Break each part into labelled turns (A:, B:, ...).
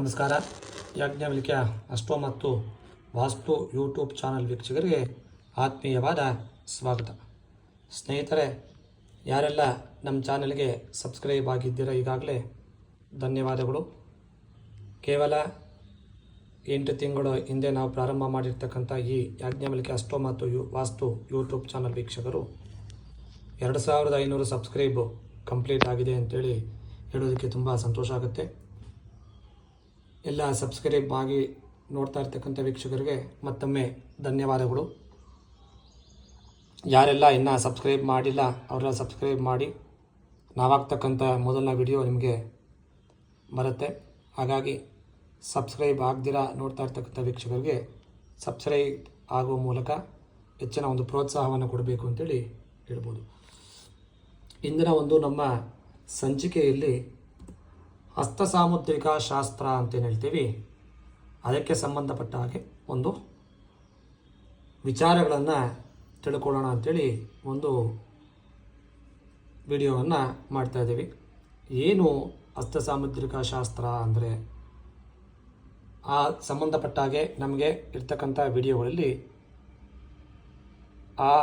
A: ನಮಸ್ಕಾರ. ಯಾಜ್ಞವಲ್ಕ್ಯ ಅಷ್ಟೋ ಮತ್ತು ವಾಸ್ತು YouTube channel ವೀಕ್ಷಕರಿಗೆ ಆತ್ಮೀಯವಾದ ಸ್ವಾಗತ. ಸ್ನೇಹಿತರೆ, ಯಾರೆಲ್ಲ ನಮ್ಮ ಚಾನಲ್ಗೆ ಸಬ್ಸ್ಕ್ರೈಬ್ ಆಗಿದ್ದೀರಾ ಈಗಾಗಲೇ, ಧನ್ಯವಾದಗಳು. ಕೇವಲ ಎಂಟು ತಿಂಗಳು ಹಿಂದೆ ನಾವು ಪ್ರಾರಂಭ ಮಾಡಿರ್ತಕ್ಕಂಥ ಈ ಯಾಜ್ಞವಲ್ಕ್ಯ ಅಷ್ಟೋ ಮತ್ತು ಯು, ವಾಸ್ತು ಯೂಟ್ಯೂಬ್ ಚಾನಲ್ ವೀಕ್ಷಕರು, ಎರಡು ಸಾವಿರದ ಐನೂರು ಸಬ್ಸ್ಕ್ರೈಬು ಕಂಪ್ಲೀಟ್ ಆಗಿದೆ ಅಂತೇಳಿ ಹೇಳೋದಕ್ಕೆ ತುಂಬ ಸಂತೋಷ ಆಗುತ್ತೆ. ಎಲ್ಲ ಸಬ್ಸ್ಕ್ರೈಬ್ ಆಗಿ ನೋಡ್ತಾ ಇರ್ತಕ್ಕಂಥ ವೀಕ್ಷಕರಿಗೆ ಮತ್ತೊಮ್ಮೆ ಧನ್ಯವಾದಗಳು. ಯಾರೆಲ್ಲ ಇನ್ನೂ ಸಬ್ಸ್ಕ್ರೈಬ್ ಮಾಡಿಲ್ಲ, ಅವರೆಲ್ಲ ಸಬ್ಸ್ಕ್ರೈಬ್ ಮಾಡಿ, ನಾವಾಗ್ತಕ್ಕಂಥ ಮೊದಲನೇ ವಿಡಿಯೋ ನಿಮಗೆ ಬರುತ್ತೆ. ಹಾಗಾಗಿ ಸಬ್ಸ್ಕ್ರೈಬ್ ಆಗದಿರ ನೋಡ್ತಾ ಇರ್ತಕ್ಕಂಥ ವೀಕ್ಷಕರಿಗೆ ಸಬ್ಸ್ಕ್ರೈಬ್ ಆಗುವ ಮೂಲಕ ಹೆಚ್ಚಿನ ಒಂದು ಪ್ರೋತ್ಸಾಹವನ್ನು ಕೊಡಬೇಕು ಅಂತೇಳಿ ಹೇಳ್ಬೋದು. ಇಂದಿನ ಒಂದು ನಮ್ಮ ಸಂಚಿಕೆಯಲ್ಲಿ ಹಸ್ತ ಸಾಮುದ್ರಿಕ ಶಾಸ್ತ್ರ ಅಂತೇನು ಹೇಳ್ತೀವಿ? ಅದಕ್ಕೆ ಸಂಬಂಧಪಟ್ಟ ಹಾಗೆ ಒಂದು ವಿಚಾರಗಳನ್ನು ತಿಳ್ಕೊಳ್ಳೋಣ ಅಂಥೇಳಿ ಒಂದು ವಿಡಿಯೋವನ್ನು ಮಾಡ್ತಾ ಇದ್ದೀವಿ. ಏನು ಹಸ್ತ ಸಾಮುದ್ರಿಕ ಶಾಸ್ತ್ರ ಅಂದರೆ? ಆ ಸಂಬಂಧಪಟ್ಟ ಹಾಗೆ ನಮಗೆ ಇರ್ತಕ್ಕಂಥ ವಿಡಿಯೋಗಳಲ್ಲಿ ಆ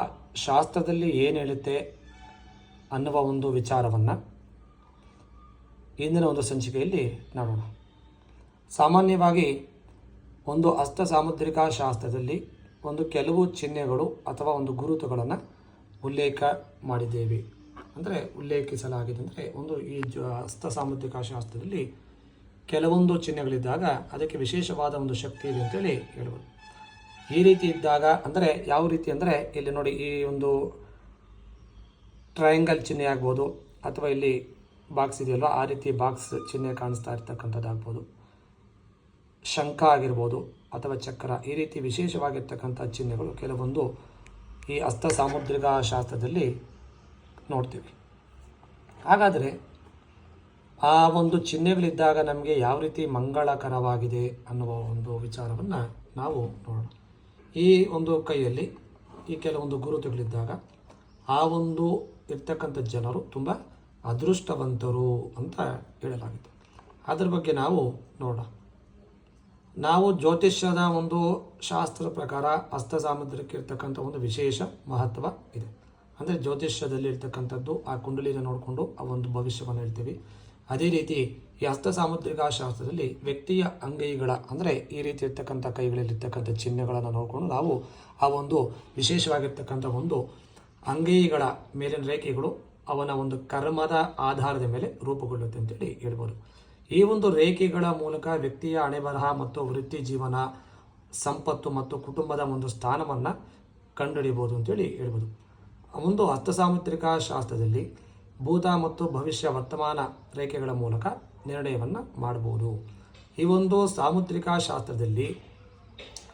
A: ಶಾಸ್ತ್ರದಲ್ಲಿ ಏನು ಹೇಳುತ್ತೆ ಅನ್ನುವ ಒಂದು ವಿಚಾರವನ್ನು ಇಂದಿನ ಒಂದು ಸಂಚಿಕೆಯಲ್ಲಿ ನೋಡೋಣ. ಸಾಮಾನ್ಯವಾಗಿ ಒಂದು ಹಸ್ತ ಸಾಮುದ್ರಿಕ ಶಾಸ್ತ್ರದಲ್ಲಿ ಒಂದು ಕೆಲವು ಚಿಹ್ನೆಗಳು ಅಥವಾ ಒಂದು ಗುರುತುಗಳನ್ನು ಉಲ್ಲೇಖ ಮಾಡಿದ್ದೇವೆ. ಅಂದರೆ ಉಲ್ಲೇಖಿಸಲಾಗಿದೆ ಅಂದರೆ ಒಂದು ಈ ಜ ಹಸ್ತ ಸಾಮುದ್ರಿಕ ಶಾಸ್ತ್ರದಲ್ಲಿ ಕೆಲವೊಂದು ಚಿಹ್ನೆಗಳಿದ್ದಾಗ ಅದಕ್ಕೆ ವಿಶೇಷವಾದ ಒಂದು ಶಕ್ತಿ ಇದೆ ಅಂತೇಳಿ ಹೇಳ್ಬೋದು. ಈ ರೀತಿ ಇದ್ದಾಗ ಅಂದರೆ ಯಾವ ರೀತಿ ಅಂದರೆ ಇಲ್ಲಿ ನೋಡಿ ಈ ಒಂದು ಟ್ರಯಾಂಗಲ್ ಚಿಹ್ನೆ ಆಗ್ಬೋದು ಅಥವಾ ಇಲ್ಲಿ ಬಾಕ್ಸ್ ಇದೆಯಲ್ಲ, ಆ ರೀತಿ ಬಾಕ್ಸ್ ಚಿಹ್ನೆ ಕಾಣಿಸ್ತಾ ಇರ್ತಕ್ಕಂಥದ್ದಾಗ್ಬೋದು ಶಂಖ ಆಗಿರ್ಬೋದು ಅಥವಾ ಚಕ್ರ, ಈ ರೀತಿ ವಿಶೇಷವಾಗಿರ್ತಕ್ಕಂಥ ಚಿಹ್ನೆಗಳು ಕೆಲವೊಂದು ಈ ಹಸ್ತ ಸಾಮುದ್ರಿಕ ಶಾಸ್ತ್ರದಲ್ಲಿ ನೋಡ್ತೀವಿ. ಹಾಗಾದರೆ ಆ ಒಂದು ಚಿಹ್ನೆಗಳಿದ್ದಾಗ ನಮಗೆ ಯಾವ ರೀತಿ ಮಂಗಳಕರವಾಗಿದೆ ಅನ್ನುವ ಒಂದು ವಿಚಾರವನ್ನು ನಾವು ನೋಡೋಣ. ಈ ಒಂದು ಕೈಯಲ್ಲಿ ಈ ಕೆಲವೊಂದು ಗುರುತುಗಳಿದ್ದಾಗ ಆ ಒಂದು ಇರ್ತಕ್ಕಂಥ ಜನರು ತುಂಬ ಅದೃಷ್ಟವಂತರು ಅಂತ ಹೇಳಲಾಗಿದೆ. ಅದ್ರ ಬಗ್ಗೆ ನಾವು ನೋಡೋಣ. ನಾವು ಜ್ಯೋತಿಷ್ಯದ ಒಂದು ಶಾಸ್ತ್ರ ಪ್ರಕಾರ ಹಸ್ತ ಸಾಮುದ್ರಕ್ಕೆ ಇರ್ತಕ್ಕಂಥ ಒಂದು ವಿಶೇಷ ಮಹತ್ವ ಇದೆ. ಅಂದರೆ ಜ್ಯೋತಿಷ್ಯದಲ್ಲಿ ಇರ್ತಕ್ಕಂಥದ್ದು ಆ ಕುಂಡಲಿನ ನೋಡಿಕೊಂಡು ಆ ಒಂದು ಭವಿಷ್ಯವನ್ನು ಹೇಳ್ತೀವಿ. ಅದೇ ರೀತಿ ಈ ಹಸ್ತ ಸಾಮುದ್ರಿಕ ಶಾಸ್ತ್ರದಲ್ಲಿ ವ್ಯಕ್ತಿಯ ಅಂಗೈಗಳ ಅಂದರೆ ಈ ರೀತಿ ಇರ್ತಕ್ಕಂಥ ಕೈಗಳಲ್ಲಿರ್ತಕ್ಕಂಥ ಚಿಹ್ನೆಗಳನ್ನು ನೋಡಿಕೊಂಡು ನಾವು ಆ ಒಂದು ವಿಶೇಷವಾಗಿರ್ತಕ್ಕಂಥ ಒಂದು ಅಂಗೈಗಳ ಮೇಲಿನ ರೇಖೆಗಳು ಅವನ ಒಂದು ಕರ್ಮದ ಆಧಾರದ ಮೇಲೆ ರೂಪುಗೊಳ್ಳುತ್ತೆ ಅಂತೇಳಿ ಹೇಳ್ಬೋದು. ಈ ಒಂದು ರೇಖೆಗಳ ಮೂಲಕ ವ್ಯಕ್ತಿಯ ಹಣೆಬರಹ ಮತ್ತು ವೃತ್ತಿ ಜೀವನ, ಸಂಪತ್ತು ಮತ್ತು ಕುಟುಂಬದ ಒಂದು ಸ್ಥಾನವನ್ನು ಕಂಡುಹಿಡಿಯಬಹುದು ಅಂತೇಳಿ ಹೇಳ್ಬೋದು. ಒಂದು ಹಸ್ತಸಾಮುದ್ರಿಕ ಶಾಸ್ತ್ರದಲ್ಲಿ ಭೂತ ಮತ್ತು ಭವಿಷ್ಯ ವರ್ತಮಾನ ರೇಖೆಗಳ ಮೂಲಕ ನಿರ್ಣಯವನ್ನು ಮಾಡಬಹುದು. ಈ ಒಂದು ಸಾಮುದ್ರಿಕ ಶಾಸ್ತ್ರದಲ್ಲಿ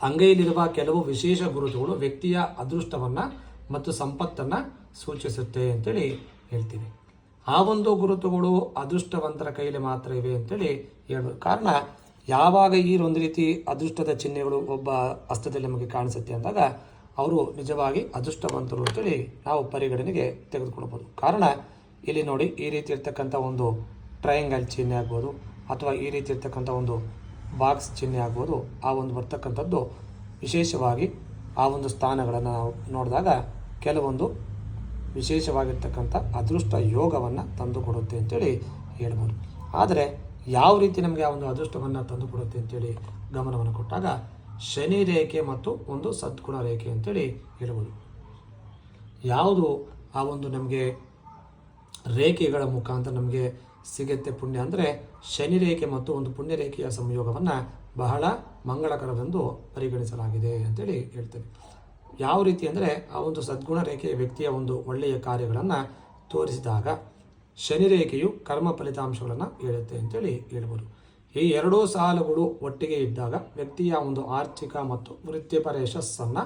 A: ಅಂಗೈಯಲ್ಲಿರುವ ಕೆಲವು ವಿಶೇಷ ಗುರುತುಗಳು ವ್ಯಕ್ತಿಯ ಅದೃಷ್ಟವನ್ನು ಮತ್ತು ಸಂಪತ್ತನ್ನು ಸೂಚಿಸುತ್ತೆ ಅಂತೇಳಿ ಹೇಳ್ತೀವಿ ಆ ಒಂದು ಗುರುತುಗಳು ಅದೃಷ್ಟವಂತರ ಕೈಯಲ್ಲಿ ಮಾತ್ರ ಇವೆ ಅಂತೇಳಿ ಹೇಳ್ಬೋದು ಕಾರಣ ಯಾವಾಗ ಈ ಒಂದು ರೀತಿ ಅದೃಷ್ಟದ ಚಿಹ್ನೆಗಳು ಒಬ್ಬ ಹಸ್ತದಲ್ಲಿ ನಮಗೆ ಕಾಣಿಸುತ್ತೆ ಅಂದಾಗ ಅವರು ನಿಜವಾಗಿ ಅದೃಷ್ಟವಂತರು ಅಂತೇಳಿ ನಾವು ಪರಿಗಣನೆಗೆ ತೆಗೆದುಕೊಳ್ಬೋದು. ಕಾರಣ ಇಲ್ಲಿ ನೋಡಿ ಈ ರೀತಿ ಇರ್ತಕ್ಕಂಥ ಒಂದು ಟ್ರಯಾಂಗಲ್ ಚಿಹ್ನೆ ಆಗ್ಬೋದು ಅಥವಾ ಈ ರೀತಿ ಇರ್ತಕ್ಕಂಥ ಒಂದು ಬಾಕ್ಸ್ ಚಿಹ್ನೆ ಆಗ್ಬೋದು, ಆ ಒಂದು ಬರ್ತಕ್ಕಂಥದ್ದು ವಿಶೇಷವಾಗಿ ಆ ಒಂದು ಸ್ಥಾನಗಳನ್ನು ನಾವು ನೋಡಿದಾಗ ಕೆಲವೊಂದು ವಿಶೇಷವಾಗಿರ್ತಕ್ಕಂಥ ಅದೃಷ್ಟ ಯೋಗವನ್ನು ತಂದುಕೊಡುತ್ತೆ ಅಂತೇಳಿ ಹೇಳ್ಬೋದು. ಆದರೆ ಯಾವ ರೀತಿ ನಮಗೆ ಆ ಒಂದು ಅದೃಷ್ಟವನ್ನು ತಂದುಕೊಡುತ್ತೆ ಅಂತೇಳಿ ಗಮನವನ್ನು ಕೊಟ್ಟಾಗ ಶನಿ ರೇಖೆ ಮತ್ತು ಒಂದು ಸದ್ಗುಣ ರೇಖೆ ಅಂತೇಳಿ ಹೇಳ್ಬೋದು. ಯಾವುದು ಆ ಒಂದು ನಮಗೆ ರೇಖೆಗಳ ಮುಖಾಂತರ ನಮಗೆ ಸಿಗುತ್ತೆ ಪುಣ್ಯ ಅಂದರೆ ಶನಿ ರೇಖೆ ಮತ್ತು ಒಂದು ಪುಣ್ಯ ರೇಖೆಯ ಸಂಯೋಗವನ್ನು ಬಹಳ ಮಂಗಳಕರವೆಂದು ಪರಿಗಣಿಸಲಾಗಿದೆ ಅಂತೇಳಿ ಹೇಳ್ತೇವೆ ಯಾವ ರೀತಿ ಅಂದರೆ ಆ ಒಂದು ಸದ್ಗುಣ ರೇಖೆಯ ವ್ಯಕ್ತಿಯ ಒಂದು ಒಳ್ಳೆಯ ಕಾರ್ಯಗಳನ್ನು ತೋರಿಸಿದಾಗ ಶನಿ ರೇಖೆಯು ಕರ್ಮ ಫಲಿತಾಂಶಗಳನ್ನು ಹೇಳುತ್ತೆ ಅಂತೇಳಿ ಹೇಳ್ಬೋದು. ಈ ಎರಡೂ ಸಾಲುಗಳು ಒಟ್ಟಿಗೆ ಇದ್ದಾಗ ವ್ಯಕ್ತಿಯ ಒಂದು ಆರ್ಥಿಕ ಮತ್ತು ವೃತ್ತಿಪರ ಯಶಸ್ಸನ್ನು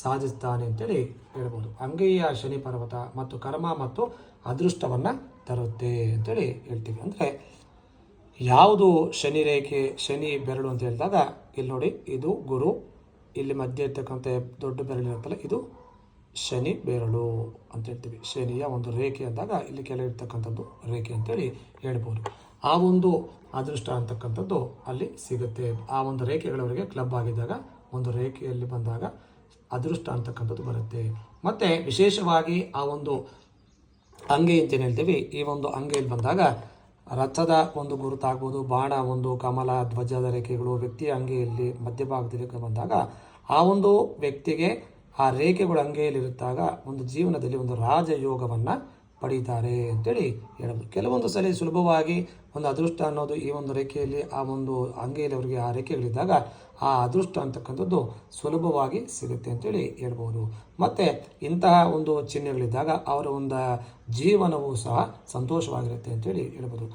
A: ಸಾಧಿಸ್ತಾನೆ ಅಂತೇಳಿ ಹೇಳ್ಬೋದು. ಅಂಗೈಯ ಶನಿ ಪರ್ವತ ಮತ್ತು ಕರ್ಮ ಮತ್ತು ಅದೃಷ್ಟವನ್ನು ತರುತ್ತೆ ಅಂತೇಳಿ ಹೇಳ್ತೀವಿ. ಅಂದರೆ ಯಾವುದು ಶನಿ ರೇಖೆ ಶನಿ ಬೆರಳು ಅಂತ ಹೇಳಿದಾಗ, ಇಲ್ಲಿ ನೋಡಿ, ಇದು ಗುರು ಇಲ್ಲಿ ಮಧ್ಯೆ ಇರ್ತಕ್ಕಂಥ ದೊಡ್ಡ ಬೆರಳು ಇರುತ್ತಲ್ಲ ಇದು ಶನಿ ಬೆರಳು ಅಂತ ಹೇಳ್ತೀವಿ. ಶನಿಯ ಒಂದು ರೇಖೆ ಅಂದಾಗ ಇಲ್ಲಿ ಕೆಳಗೆ ಇರ್ತಕ್ಕಂಥದ್ದು ರೇಖೆ ಅಂತೇಳಿ ಹೇಳ್ಬೋದು. ಆ ಒಂದು ಅದೃಷ್ಟ ಅಂತಕ್ಕಂಥದ್ದು ಅಲ್ಲಿ ಸಿಗುತ್ತೆ. ಆ ಒಂದು ರೇಖೆಗಳವರಿಗೆ ಕ್ಲಬ್ ಆಗಿದ್ದಾಗ, ಒಂದು ರೇಖೆಯಲ್ಲಿ ಬಂದಾಗ ಅದೃಷ್ಟ ಅಂತಕ್ಕಂಥದ್ದು ಬರುತ್ತೆ. ಮತ್ತು ವಿಶೇಷವಾಗಿ ಆ ಒಂದು ಅಂಗೆ ಅಂತ ಹೇಳ್ತೀವಿ, ಈ ಒಂದು ಅಂಗೆಯಲ್ಲಿ ಬಂದಾಗ ರಥದ ಒಂದು ಗುರುತಾಗ್ಬೋದು ಬಾಣ ಒಂದು, ಕಮಲ ಧ್ವಜದ ರೇಖೆಗಳು ವ್ಯಕ್ತಿಯ ಅಂಗೆಯಲ್ಲಿ ಮಧ್ಯಭಾಗದಲ್ಲಿ ಬಂದಾಗ ಆ ಒಂದು ವ್ಯಕ್ತಿಗೆ ಆ ರೇಖೆಗಳು ಅಂಗೆಯಲ್ಲಿರುತ್ತಾಗ ಒಂದು ಜೀವನದಲ್ಲಿ ಒಂದು ರಾಜಯೋಗವನ್ನು ಪಡೀತಾರೆ ಅಂತೇಳಿ ಹೇಳ್ಬೋದು ಕೆಲವೊಂದು ಸಲ ಸುಲಭವಾಗಿ ಒಂದು ಅದೃಷ್ಟ ಅನ್ನೋದು ಈ ಒಂದು ರೇಖೆಯಲ್ಲಿ, ಆ ಒಂದು ಅಂಗೆಯಲ್ಲಿ ಅವರಿಗೆ ಆ ರೇಖೆಗಳಿದ್ದಾಗ ಆ ಅದೃಷ್ಟ ಅಂತಕ್ಕಂಥದ್ದು ಸುಲಭವಾಗಿ ಸಿಗುತ್ತೆ ಅಂತೇಳಿ ಹೇಳ್ಬೋದು ಮತ್ತು ಇಂತಹ ಒಂದು ಚಿಹ್ನೆಗಳಿದ್ದಾಗ ಅವರ ಒಂದು ಜೀವನವೂ ಸಹ ಸಂತೋಷವಾಗಿರುತ್ತೆ ಅಂತೇಳಿ ಹೇಳ್ಬೋದು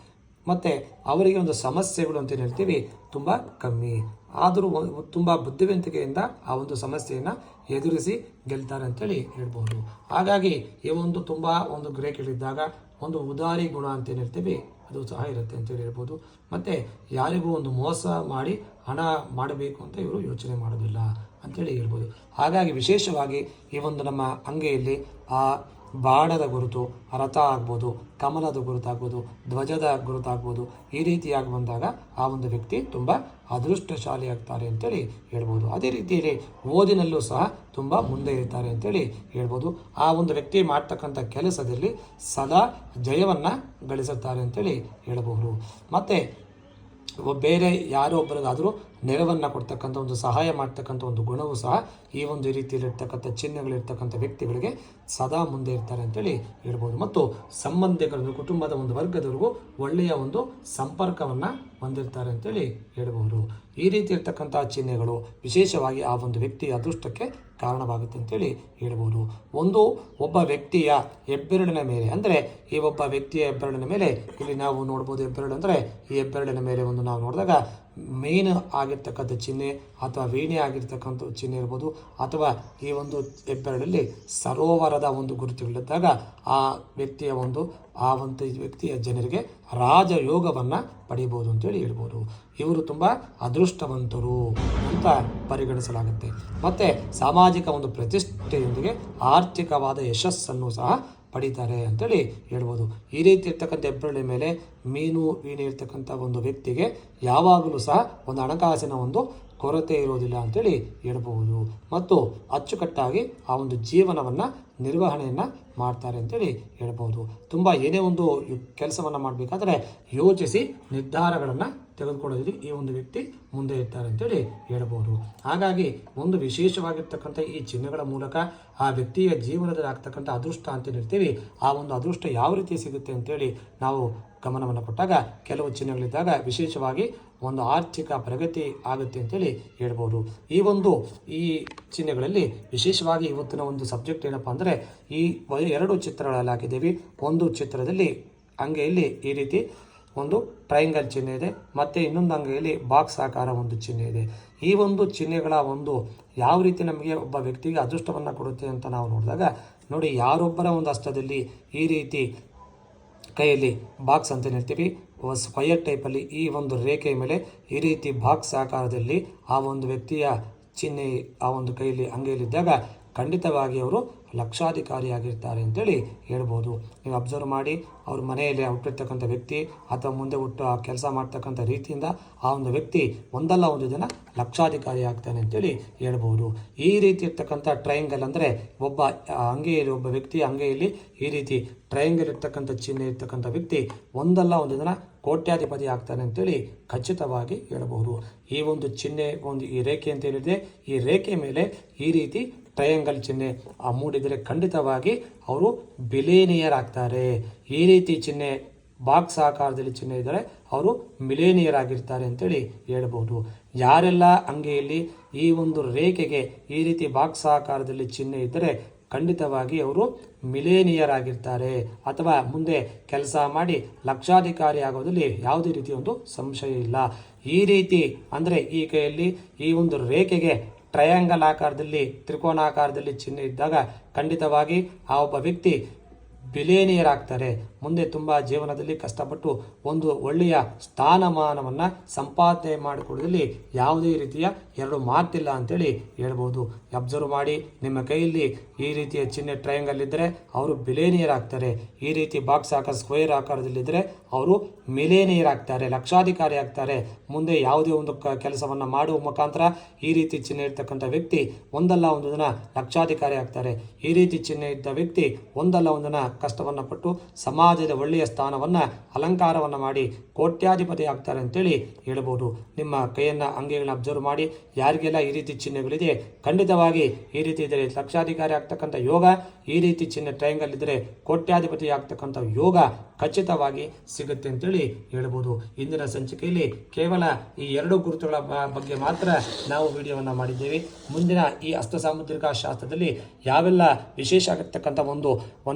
A: ಮತ್ತು ಅವರಿಗೆ ಒಂದು ಸಮಸ್ಯೆಗಳು ಅಂತ ಹೇಳ್ತೀವಿ, ತುಂಬ ಕಮ್ಮಿ. ಆದರೂ ತುಂಬ ಬುದ್ಧಿವಂತಿಕೆಯಿಂದ ಆ ಒಂದು ಸಮಸ್ಯೆಯನ್ನು ಎದುರಿಸಿ ಗೆಲ್ತಾರೆ ಅಂತೇಳಿ ಹೇಳ್ಬೋದು ಹಾಗಾಗಿ ಈ ಒಂದು ತುಂಬ ಒಂದು ಗ್ರೇಕ್ಗಳಿದ್ದಾಗ ಒಂದು ಉದಾರಿ ಗುಣ ಅಂತ ಏನು ಹೇಳ್ತೀವಿ ಅದು ಸಹ ಇರುತ್ತೆ ಅಂತೇಳಿ ಹೇಳ್ಬೋದು ಮತ್ತು ಯಾರಿಗೂ ಒಂದು ಮೋಸ ಮಾಡಿ ಹಣ ಮಾಡಬೇಕು ಅಂತ ಇವರು ಯೋಚನೆ ಮಾಡೋದಿಲ್ಲ ಅಂತೇಳಿ ಹೇಳ್ಬೋದು ಹಾಗಾಗಿ ವಿಶೇಷವಾಗಿ ಈ ಒಂದು ನಮ್ಮ ಅಂಗೆಯಲ್ಲಿ ಆ ಬಾಣದ ಗುರುತು ರಥ ಆಗ್ಬೋದು, ಕಮಲದ ಗುರುತಾಗ್ಬೋದು, ಧ್ವಜದ ಗುರುತಾಗ್ಬೋದು, ಈ ರೀತಿಯಾಗಿ ಬಂದಾಗ ಆ ಒಂದು ವ್ಯಕ್ತಿ ತುಂಬ ಅದೃಷ್ಟಶಾಲಿ ಆಗ್ತಾರೆ ಅಂತೇಳಿ ಹೇಳ್ಬೋದು. ಅದೇ ರೀತಿಯಲ್ಲಿ ಓದಿನಲ್ಲೂ ಸಹ ತುಂಬ ಮುಂದೆ ಇರ್ತಾರೆ ಅಂತೇಳಿ ಹೇಳ್ಬೋದು. ಆ ಒಂದು ವ್ಯಕ್ತಿ ಮಾಡ್ತಕ್ಕಂಥ ಕೆಲಸದಲ್ಲಿ ಸದಾ ಜಯವನ್ನು ಗಳಿಸುತ್ತಾರೆ ಅಂತೇಳಿ ಹೇಳಬಹುದು. ಮತ್ತು ಬೇರೆ ಯಾರೋ ಒಬ್ಬರಿಗಾದರೂ ನೆರವನ್ನು ಕೊಡ್ತಕ್ಕಂಥ ಒಂದು ಸಹಾಯ ಮಾಡ್ತಕ್ಕಂಥ ಒಂದು ಗುಣವೂ ಸಹ ಈ ಒಂದು ರೀತಿಯಲ್ಲಿರ್ತಕ್ಕಂಥ ಚಿಹ್ನೆಗಳಿರ್ತಕ್ಕಂಥ ವ್ಯಕ್ತಿಗಳಿಗೆ ಸದಾ ಮುಂದೆ ಇರ್ತಾರೆ ಅಂತೇಳಿ ಹೇಳ್ಬೋದು. ಮತ್ತು ಸಂಬಂಧಿಕರನ್ನು ಕುಟುಂಬದ ಒಂದು ವರ್ಗದವರೆಗೂ ಒಳ್ಳೆಯ ಒಂದು ಸಂಪರ್ಕವನ್ನು ಹೊಂದಿರ್ತಾರೆ ಅಂತೇಳಿ ಹೇಳ್ಬೋದು ಈ ರೀತಿ ಇರ್ತಕ್ಕಂಥ ಚಿಹ್ನೆಗಳು ವಿಶೇಷವಾಗಿ ಆ ಒಂದು ವ್ಯಕ್ತಿಯ ಅದೃಷ್ಟಕ್ಕೆ ಕಾರಣವಾಗುತ್ತೆ ಅಂತೇಳಿ ಹೇಳ್ಬೋದು. ಒಂದು, ಒಬ್ಬ ವ್ಯಕ್ತಿಯ ಹೆಬ್ಬೆರಳಿನ ಮೇಲೆ, ಅಂದರೆ ಈ ಒಬ್ಬ ವ್ಯಕ್ತಿಯ ಹೆಬ್ಬೆರಳಿನ ಮೇಲೆ, ಇಲ್ಲಿ ನಾವು ನೋಡ್ಬೋದು ಹೆಬ್ಬೆರಳು ಅಂದರೆ ಈ ಹೆಬ್ಬೆರಳಿನ ಮೇಲೆ ಒಂದು ನಾವು ನೋಡಿದಾಗ ಮೇನ್ ಆಗಿರ್ತಕ್ಕಂಥ ಚಿಹ್ನೆ ಅಥವಾ ವೀಣೆ ಆಗಿರ್ತಕ್ಕಂಥ ಚಿಹ್ನೆ ಇರ್ಬೋದು ಅಥವಾ ಈ ಒಂದು ಹೆಬ್ಬೆರಳಲ್ಲಿ ಸರೋವರದ ಒಂದು ಗುರುತುಗಳಿದ್ದಾಗ ಆ ವ್ಯಕ್ತಿಯ ಒಂದು ಆ ಒಂದು ವ್ಯಕ್ತಿಯ ಜನರಿಗೆ ರಾಜಯೋಗವನ್ನು ಪಡಿಬೋದು ಅಂತೇಳಿ ಹೇಳ್ಬೋದು. ಇವರು ತುಂಬ ಅದೃಷ್ಟವಂತರು ಅಂತ ಪರಿಗಣಿಸಲಾಗುತ್ತೆ. ಮತ್ತು ಸಾಮಾಜಿಕ ಒಂದು ಪ್ರತಿಷ್ಠೆಯೊಂದಿಗೆ ಆರ್ಥಿಕವಾದ ಯಶಸ್ಸನ್ನು ಸಹ ಪಡೀತಾರೆ ಅಂತೇಳಿ ಹೇಳ್ಬೋದು. ಈ ರೀತಿ ಇರ್ತಕ್ಕಂಥ ಹೆಬ್ಬರಳಿ ಮೇಲೆ ಮೀನು, ವೀಣೆ ಇರ್ತಕ್ಕಂಥ ಒಂದು ವ್ಯಕ್ತಿಗೆ ಯಾವಾಗಲೂ ಸಹ ಒಂದು ಹಣಕಾಸಿನ ಒಂದು ಕೊರತೆ ಇರೋದಿಲ್ಲ ಅಂತೇಳಿ ಹೇಳ್ಬೋದು ಮತ್ತು ಅಚ್ಚುಕಟ್ಟಾಗಿ ಆ ಒಂದು ಜೀವನವನ್ನು ನಿರ್ವಹಣೆಯನ್ನು ಮಾಡ್ತಾರೆ ಅಂತೇಳಿ ಹೇಳ್ಬೋದು ತುಂಬ ಏನೇ ಒಂದು ಕೆಲಸವನ್ನು ಮಾಡಬೇಕಾದ್ರೆ ಯೋಚಿಸಿ ನಿರ್ಧಾರಗಳನ್ನು ತೆಗೆದುಕೊಳ್ಳೋದ್ರಲ್ಲಿ ಈ ಒಂದು ವ್ಯಕ್ತಿ ಮುಂದೆ ಇರ್ತಾರೆ ಅಂತೇಳಿ ಹೇಳ್ಬೋದು ಹಾಗಾಗಿ ಒಂದು ವಿಶೇಷವಾಗಿರ್ತಕ್ಕಂಥ ಈ ಚಿಹ್ನೆಗಳ ಮೂಲಕ ಆ ವ್ಯಕ್ತಿಯ ಜೀವನದಲ್ಲಿ ಆಗ್ತಕ್ಕಂಥ ಅದೃಷ್ಟ ಅಂತ ಹೇಳ್ತೀವಿ, ಆ ಒಂದು ಅದೃಷ್ಟ ಯಾವ ರೀತಿ ಸಿಗುತ್ತೆ ಅಂತೇಳಿ ನಾವು ಗಮನವನ್ನು ಕೊಟ್ಟಾಗ, ಕೆಲವು ಚಿಹ್ನೆಗಳಿದ್ದಾಗ ವಿಶೇಷವಾಗಿ ಒಂದು ಆರ್ಥಿಕ ಪ್ರಗತಿ ಆಗುತ್ತೆ ಅಂತೇಳಿ ಹೇಳ್ಬೋದು ಈ ಒಂದು ಈ ಚಿಹ್ನೆಗಳಲ್ಲಿ ವಿಶೇಷವಾಗಿ ಇವತ್ತಿನ ಒಂದು ಸಬ್ಜೆಕ್ಟ್ ಏನಪ್ಪ ಅಂದರೆ ಈ ಎರಡು ಚಿತ್ರಗಳಲ್ಲಿ ಹಾಕಿದ್ದೀವಿ ಒಂದು ಚಿತ್ರದಲ್ಲಿ ಅಂಗೆಯಲ್ಲಿ ಈ ರೀತಿ ಒಂದು ಟ್ರಯಾಂಗಲ್ ಚಿಹ್ನೆ ಇದೆ. ಮತ್ತು ಇನ್ನೊಂದು ಅಂಗೆಯಲ್ಲಿ ಬಾಕ್ಸ್ ಆಕಾರ ಒಂದು ಚಿಹ್ನೆ ಇದೆ. ಈ ಒಂದು ಚಿಹ್ನೆಗಳ ಒಂದು ಯಾವ ರೀತಿ ನಮಗೆ ಒಬ್ಬ ವ್ಯಕ್ತಿಗೆ ಅದೃಷ್ಟವನ್ನು ಕೊಡುತ್ತೆ ಅಂತ ನಾವು ನೋಡಿದಾಗ, ನೋಡಿ ಯಾರೊಬ್ಬರ ಒಂದು ಹಸ್ತದಲ್ಲಿ ಈ ರೀತಿ ಕೈಯಲ್ಲಿ ಬಾಕ್ಸ್ ಅಂತ ಹೇಳ್ತೀವಿ. ಸ್ಕ್ವಯರ್ ಟೈಪಲ್ಲಿ ಈ ಒಂದು ರೇಖೆಯ ಮೇಲೆ ಈ ರೀತಿ ಬಾಕ್ಸ್ ಆಕಾರದಲ್ಲಿ ಆ ಒಂದು ವ್ಯಕ್ತಿಯ ಚಿಹ್ನೆ ಆ ಒಂದು ಕೈಯಲ್ಲಿ, ಅಂಗೈಯಲ್ಲಿದ್ದಾಗ ಖಂಡಿತವಾಗಿ ಅವರು ಲಕ್ಷಾಧಿಕಾರಿಯಾಗಿರ್ತಾರೆ ಅಂತೇಳಿ ಹೇಳ್ಬೋದು. ನೀವು ಅಬ್ಸರ್ವ್ ಮಾಡಿ, ಅವ್ರ ಮನೆಯಲ್ಲಿ ಹುಟ್ಟಿರ್ತಕ್ಕಂಥ ವ್ಯಕ್ತಿ ಅಥವಾ ಮುಂದೆ ಹುಟ್ಟು, ಆ ಕೆಲಸ ಮಾಡ್ತಕ್ಕಂಥ ರೀತಿಯಿಂದ ಆ ಒಂದು ವ್ಯಕ್ತಿ ಒಂದಲ್ಲ ಒಂದು ದಿನ ಲಕ್ಷಾಧಿಕಾರಿ ಆಗ್ತಾನೆ ಅಂತೇಳಿ ಹೇಳ್ಬೋದು. ಈ ರೀತಿ ಇರ್ತಕ್ಕಂಥ ಟ್ರಯಾಂಗಲ್ ಅಂದರೆ ಒಬ್ಬ ಅಂಗೆಯಲ್ಲಿ ಒಬ್ಬ ವ್ಯಕ್ತಿ ಅಂಗೈಯಲ್ಲಿ ಈ ರೀತಿ ಟ್ರಯಾಂಗಲ್ ಇರ್ತಕ್ಕಂಥ ಚಿಹ್ನೆ ಇರ್ತಕ್ಕಂಥ ವ್ಯಕ್ತಿ ಒಂದಲ್ಲ ಒಂದು ದಿನ ಕೋಟ್ಯಾಧಿಪತಿ ಆಗ್ತಾನೆ ಅಂತೇಳಿ ಖಚಿತವಾಗಿ ಹೇಳಬಹುದು ಈ ಒಂದು ಚಿಹ್ನೆ, ಒಂದು ಈ ರೇಖೆ ಅಂತ ಹೇಳಿದ್ರೆ ಈ ರೇಖೆ ಮೇಲೆ ಈ ರೀತಿ ಟ್ರಯಾಂಗಲ್ ಚಿಹ್ನೆ ಆ ಮೂಡಿದರೆ ಖಂಡಿತವಾಗಿ ಅವರು ಬಿಲೇನಿಯರ್ ಆಗ್ತಾರೆ ಈ ರೀತಿ ಚಿಹ್ನೆ ಬಾಕ್ಸ್ ಆಕಾರದಲ್ಲಿ ಚಿಹ್ನೆ ಇದ್ದರೆ ಅವರು ಮಿಲೇನಿಯರ್ ಆಗಿರ್ತಾರೆ ಅಂತೇಳಿ ಹೇಳ್ಬೋದು ಯಾರೆಲ್ಲ ಅಂಗೆಯಲ್ಲಿ ಈ ಒಂದು ರೇಖೆಗೆ ಈ ರೀತಿ ಬಾಕ್ಸ್ ಆಕಾರದಲ್ಲಿ ಚಿಹ್ನೆ ಇದ್ದರೆ ಖಂಡಿತವಾಗಿ ಅವರು ಮಿಲೇನಿಯರ್ ಆಗಿರ್ತಾರೆ ಅಥವಾ ಮುಂದೆ ಕೆಲಸ ಮಾಡಿ ಲಕ್ಷಾಧಿಕಾರಿ ಆಗೋದ್ರಲ್ಲಿ ಯಾವುದೇ ರೀತಿಯ ಒಂದು ಸಂಶಯ ಇಲ್ಲ. ಈ ರೀತಿ ಅಂದರೆ ಈ ಕೈಯಲ್ಲಿ ಈ ಒಂದು ರೇಖೆಗೆ ಟ್ರಯಾಂಗಲ್ ಆಕಾರದಲ್ಲಿ ತ್ರಿಕೋನಾಕಾರದಲ್ಲಿ ಚಿಹ್ನೆ ಇದ್ದಾಗ ಖಂಡಿತವಾಗಿ ಆ ಒಬ್ಬ ವ್ಯಕ್ತಿ ಬಿಲೇನಿಯರಾಗ್ತಾರೆ. ಮುಂದೆ ತುಂಬ ಜೀವನದಲ್ಲಿ ಕಷ್ಟಪಟ್ಟು ಒಂದು ಒಳ್ಳೆಯ ಸ್ಥಾನಮಾನವನ್ನು ಸಂಪಾದನೆ ಮಾಡಿಕೊಳ್ಳೋದ್ರಲ್ಲಿ ಯಾವುದೇ ರೀತಿಯ ಎರಡು ಮಾತಿಲ್ಲ ಅಂತೇಳಿ ಹೇಳ್ಬೋದು. ಅಬ್ಸರ್ವ್ ಮಾಡಿ, ನಿಮ್ಮ ಕೈಯಲ್ಲಿ ಈ ರೀತಿಯ ಚಿಹ್ನೆ ಟ್ರಯಾಂಗಲ್ ಇದ್ದರೆ ಅವರು ಬಿಲೇನಿಯರ್ ಆಗ್ತಾರೆ ಈ ರೀತಿ ಬಾಕ್ಸ್ ಆಕಾರ ಸ್ಕ್ವೇರ್ ಆಕಾರದಲ್ಲಿದ್ದರೆ ಅವರು ಮಿಲೇನಿಯರಾಗ್ತಾರೆ ಲಕ್ಷಾಧಿಕಾರಿ ಆಗ್ತಾರೆ ಮುಂದೆ ಯಾವುದೇ ಒಂದು ಕೆಲಸವನ್ನು ಮಾಡುವ ಮುಖಾಂತರ ಈ ರೀತಿ ಚಿಹ್ನೆ ಇರ್ತಕ್ಕಂಥ ವ್ಯಕ್ತಿ ಒಂದಲ್ಲ ಒಂದು ದಿನ ಲಕ್ಷಾಧಿಕಾರಿ ಆಗ್ತಾರೆ ಈ ರೀತಿ ಚಿಹ್ನೆ ಇದ್ದ ವ್ಯಕ್ತಿ ಒಂದಲ್ಲ ಒಂದು ದಿನ ಕಷ್ಟವನ್ನು ಪಟ್ಟು ಸಮಾಜದ ಒಳ್ಳೆಯ ಸ್ಥಾನವನ್ನು, ಅಲಂಕಾರವನ್ನು ಮಾಡಿ ಕೋಟ್ಯಾಧಿಪತಿ ಆಗ್ತಾರೆ ಅಂತೇಳಿ ಹೇಳ್ಬೋದು. ನಿಮ್ಮ ಕೈಯನ್ನು, ಅಂಗಿಗಳನ್ನ ಅಬ್ಸರ್ವ್ ಮಾಡಿ ಯಾರಿಗೆಲ್ಲ ಈ ರೀತಿ ಚಿಹ್ನೆಗಳಿದೆ, ಖಂಡಿತವಾಗಿ ಈ ರೀತಿ ಇದ್ದರೆ ಲಕ್ಷಾಧಿಕಾರಿ ಆಗ್ತಕ್ಕಂಥ ಯೋಗ, ಈ ರೀತಿ ಚಿಹ್ನೆ ಟ್ರಯಾಂಗಲ್ ಇದ್ದರೆ ಕೋಟ್ಯಾಧಿಪತಿ ಆಗ್ತಕ್ಕಂಥ ಯೋಗ ಖಚಿತವಾಗಿ ಸಿಗುತ್ತೆ ಅಂತೇಳಿ ಹೇಳ್ಬೋದು. ಇಂದಿನ ಸಂಚಿಕೆಯಲ್ಲಿ ಕೇವಲ ಈ ಎರಡು ಗುರುತುಗಳ ಬಗ್ಗೆ ಮಾತ್ರ ನಾವು ವಿಡಿಯೋವನ್ನು ಮಾಡಿದ್ದೇವೆ. ಮುಂದಿನ ಈ ಹಸ್ತ ಸಾಮುದ್ರಿಕ ಶಾಸ್ತ್ರದಲ್ಲಿ ಯಾವೆಲ್ಲ ವಿಶೇಷ ಆಗಿರ್ತಕ್ಕಂಥ ಒಂದು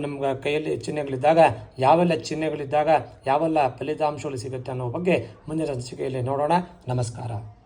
A: ನಮ್ಮ ಕೈಯಲ್ಲಿ ಚಿಹ್ನೆಗಳಿದ್ದಾಗ, ಯಾವೆಲ್ಲ ಚಿಹ್ನೆಗಳಿದ್ದಾಗ, ಯಾವೆಲ್ಲ ಫಲಿತಾಂಶಗಳು ಸಿಗುತ್ತೆ ಅನ್ನೋ ಬಗ್ಗೆ ಮುಂದಿನ ಸಂಚಿಕೆಯಲ್ಲಿ ನೋಡೋಣ. ನಮಸ್ಕಾರ.